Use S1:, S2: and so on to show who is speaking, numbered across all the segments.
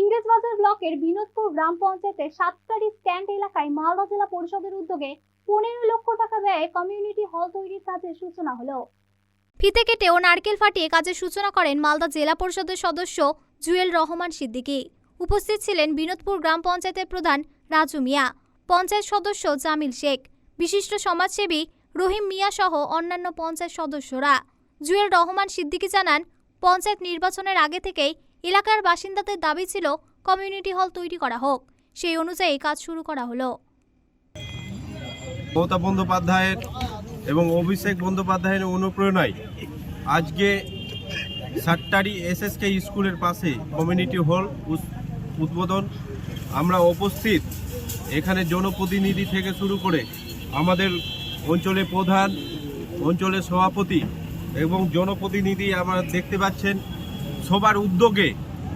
S1: ইংরেজবাজার ব্লকের বিনোদপুর গ্রাম পঞ্চায়েতের সাতটারি স্ট্যান্ড এলাকায় মালদা জেলা পরিষদের উদ্যোগে পনেরো লক্ষ টাকা ব্যয়ে কমিউনিটি হল তৈরির কাজের সূচনা হলো। ফিতে কেটে ও নারকেল ফাটিয়ে কাজের সূচনা করেন মালদা জেলা পরিষদের সদস্য জুয়েল রহমান সিদ্দিকী। উপস্থিত ছিলেন বিনোদপুর গ্রাম পঞ্চায়েতের প্রধান রাজু মিয়া, পঞ্চায়েত সদস্য জামিল শেখ, বিশিষ্ট সমাজসেবী রহিম মিয়া সহ অন্যান্য পঞ্চায়েত সদস্যরা। জুয়েল রহমান সিদ্দিকী জানান, পঞ্চায়েত নির্বাচনের আগে থেকেই এলাকার বাসিন্দাদের দাবি ছিল কমিউনিটি হল তৈরি করা হোক। সেই অনুযায়ী কাজ শুরু করা হলো।
S2: মমতা বন্দ্যোপাধ্যায়ের এবং অভিষেক বন্দ্যোপাধ্যায়ের অনুপ্রেরণায় আজকে সাট্টারি এসএসকে স্কুলের পাশে কমিউনিটি হল উদ্বোধন। আমরা উপস্থিত এখানে জনপ্রতিনিধি থেকে শুরু করে আমাদের অঞ্চলের প্রধান, অঞ্চলের সভাপতি এবং জনপ্রতিনিধি আমরা দেখতে পাচ্ছেন। সবার উদ্যোগে,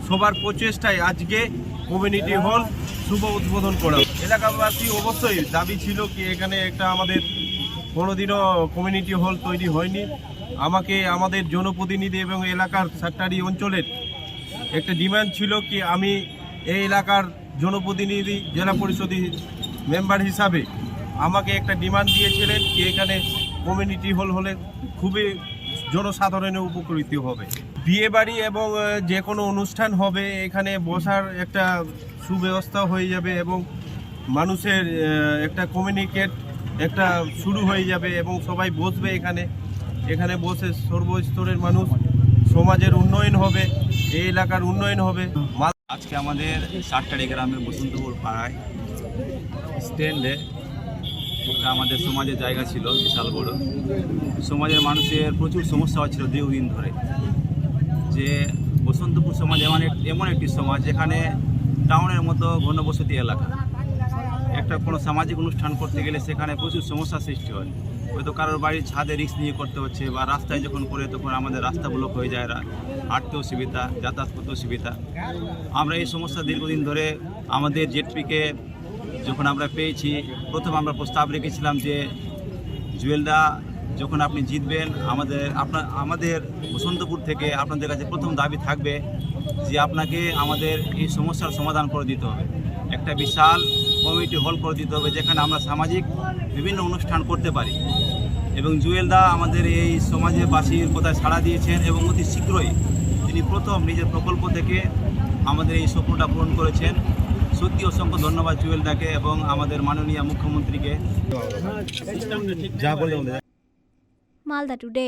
S2: সবার প্রচেষ্টায় আজকে কমিউনিটি হল শুভ উদ্বোধন করা এলাকাবাসী অবশ্যই দাবি ছিল কি এখানে একটা আমাদের কোনোদিনও কমিউনিটি হল তৈরি হয়নি। আমাকে আমাদের জনপ্রতিনিধি এবং এলাকার সাট্টারি অঞ্চলের একটা ডিমান্ড ছিল কি আমি এই এলাকার জনপ্রতিনিধি, জেলা পরিষদের মেম্বার হিসাবে আমাকে একটা ডিমান্ড দিয়েছিলেন কি এখানে কমিউনিটি হল হলে খুবই জনসাধারণের উপকৃত হবে। বিয়ে বাড়ি এবং যে কোনো অনুষ্ঠান হবে, এখানে বসার একটা সুব্যবস্থা হয়ে যাবে এবং মানুষের একটা কমিউনিকেট একটা শুরু হয়ে যাবে এবং সবাই বসবে এখানে। এখানে বসে সর্বস্তরের মানুষ, সমাজের উন্নয়ন হবে, এই এলাকার উন্নয়ন হবে।
S3: আজকে আমাদের সাতটারি গ্রামের বসন্তপুর পাড়ায় স্ট্যান্ডে একটা আমাদের সমাজের জায়গা ছিল, বিশাল বড়। সমাজের মানুষের প্রচুর সমস্যা হচ্ছিল দীর্ঘদিন ধরে। যে বসন্তপুর সমাজ এমন এমন একটি সমাজ যেখানে টাউনের মতো ঘনবসতি এলাকা। একটা কোনো সামাজিক অনুষ্ঠান করতে গেলে সেখানে প্রচুর সমস্যার সৃষ্টি হয়। হয়তো কারোর বাড়ির ছাদে রিক্স নিয়ে করতে হচ্ছে বা রাস্তায় যখন করে তখন আমাদের রাস্তা ব্লক হয়ে যায়, রা- হাঁটতে অসুবিধা, যাতায়াত করতে অসুবিধা। আমরা এই সমস্যা দীর্ঘদিন ধরে আমাদের জেটপিকে যখন আমরা পেয়েছি, প্রথম আমরা প্রস্তাব রেখেছিলাম যে জুয়েলদা যখন আপনি জিতবেন, আমাদের আপনার আমাদের বসন্তপুর থেকে আপনাদের কাছে প্রথম দাবি থাকবে যে আপনাকে আমাদের এই সমস্যার সমাধান করে দিতে হবে। একটা বিশাল কমিটি হল করে দিতে হবে যেখানে আমরা সামাজিক বিভিন্ন অনুষ্ঠান করতে পারি। এবং জুয়েলদা আমাদের এই সমাজের বাসীর কোথায় সাড়া দিয়েছেন এবং অতি শীঘ্রই তিনি প্রথম নিজের প্রকল্প থেকে আমাদের এই স্বপ্নটা পূরণ করেছেন। সত্যি অসংখ্য ধন্যবাদ জুয়েলদাকে এবং আমাদের মাননীয় মুখ্যমন্ত্রীকে।
S1: মালদা টুডে